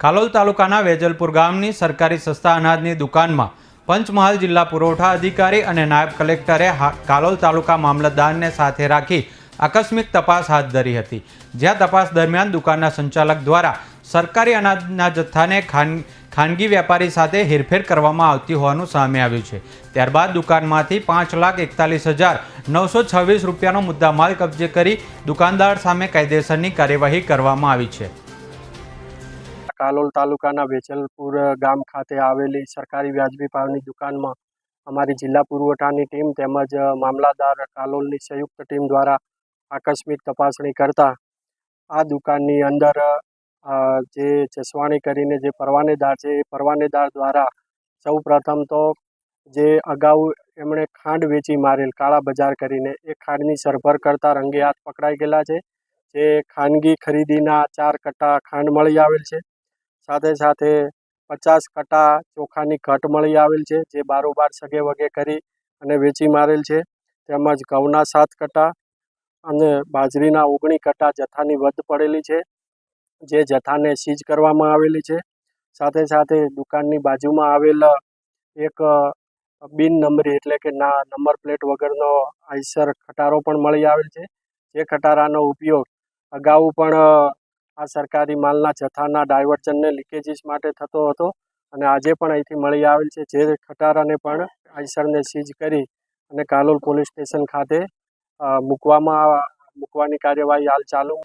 કાલોલ તાલુકાના વેજલપુર ગામની સરકારી સસ્તા અનાજની દુકાનમાં પંચમહાલ જિલ્લા પુરવઠા અધિકારી અને નાયબ કલેક્ટરે કાલોલ તાલુકા મામલતદારને સાથે રાખી આકસ્મિક તપાસ હાથ ધરી હતી. જ્યાં તપાસ દરમિયાન દુકાનના સંચાલક દ્વારા સરકારી અનાજના જથ્થાને ખાન, ખાનગી વેપારી સાથે હેરફેર કરવામાં આવતી હોવાનું સામે આવ્યું છે. ત્યારબાદ દુકાનમાંથી પાંચ લાખ એકતાલીસ હજાર નવસો છવ્વીસ રૂપિયાનો મુદ્દામાલ કબજે કરી દુકાનદાર સામે કાયદેસરની કાર્યવાહી કરવામાં આવી છે. કાલોલ તાલુકાના વેચલપુર ગામ ખાતે આવેલી સરકારી વ્યાજબી ભાવની દુકાનમાં અમારી જિલ્લા પુરવઠાની ટીમ તેમજ મામલાદાર કાલોલની સંયુક્ત ટીમ દ્વારા આકસ્મિક તપાસણી કરતા આ દુકાનની અંદર જે જસવાણી કરીને જે પરવાનેદાર છે, એ પરવાનેદાર દ્વારા સૌ પ્રથમ તો જે અગાઉ એમણે ખાંડ વેચી મારેલ, કાળા બજાર કરીને, એ ખાંડની સરભર કરતા રંગે હાથ પકડાઈ ગયેલા છે. જે ખાનગી ખરીદીના ચાર કટ્ટા ખાંડ મળી આવેલ છે. સાથે સાથે પચાસ કટા ચોખાની ઘટ મળી આવેલ છે, જે બારોબાર સગે વગે કરી અને વેચી મારેલ છે. તેમજ ઘઉંના સાત કટા અને બાજરીના ઓગણી કટા જથ્થાની વધ પડેલી છે, જે જથ્થાને સીઝ કરવામાં આવેલી છે. સાથે સાથે દુકાનની બાજુમાં આવેલ એક બિન નંબરી એટલે કે ના નંબર પ્લેટ વગરનો આઈસર ખટારો પણ મળી આવેલ છે. જે ખટારાનો ઉપયોગ અગાઉ પણ આ સરકારી માલના જથ્થાના ડાયવર્ઝનને લીકેજીસ માટે થતો હતો અને આજે પણ અહીંથી મળી આવેલ છે. જે ખટારાને પણ આઈસરને સીઝ કરી અને કાલોલ પોલીસ સ્ટેશન ખાતે મૂકવામાં, મૂકવાની કાર્યવાહી હાલ ચાલુ